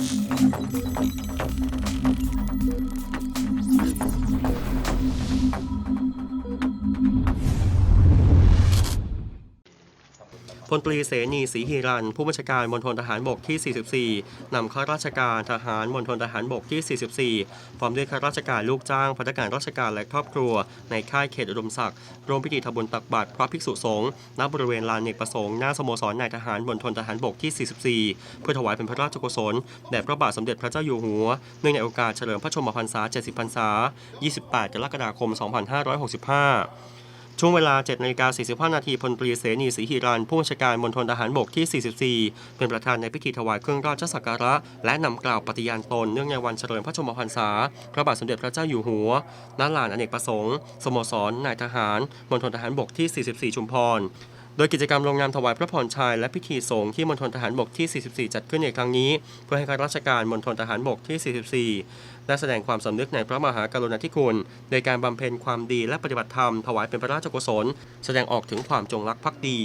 Thank you. พลตรีเสนีศรีหิรัน ผู้บัญชาการมณฑลทหารบกที่ 44 นำข้าราชการทหารมณฑลทหารบกที่ 44 พร้อมด้วยข้าราชการลูกจ้างพนักงานราชการและครอบครัว ในค่ายเขตอุดมศักดิ์ร่วมพิธีทำบุญตักบาตรพระภิกษุสงฆ์ณบริเวณลานเนกประสงค์หน้าสโมสรนายทหารมณฑลทหารบกที่ 44 เพื่อถวายเป็นพระราชกุศลแด่พระบาทสมเด็จพระเจ้าอยู่หัว เนื่องในโอกาสเฉลิมพระชนมพรรษา 70 พรรษา 28 กรกฎาคม 2565 ช่วงเวลา7นาฬิกา45 นาทีพลตรีเสนีศรีหิรันผู้บัญชาการมณฑลทหารบกที่ 44 เป็นประธานในพิธีถวายเครื่องราชสักการะ และนำกล่าวปฏิญาณตนเนื่องในวันเฉลิมพระชนมพรรษา พระบาทสมเด็จพระเจ้าอยู่หัวณลานอเนกประสงค์ สโมสรนายทหารมณฑลทหารบกที่ 44 ชุมพร ดยกิจกรรมลงนามถวายพระพรชัยและพิธีสงฆ์ที่มณฑลทหารบกที่ 44 จัดขึ้นในครั้งนี้ เพื่อให้ข้าราชการมณฑลทหารบกที่ 44 ได้แสดงความสำนึกในพระมหากรุณาธิคุณในการบำเพ็ญความดีและปฏิบัติธรรมถวายเป็นพระราชกุศล แสดงออกถึงความจงรักภักดี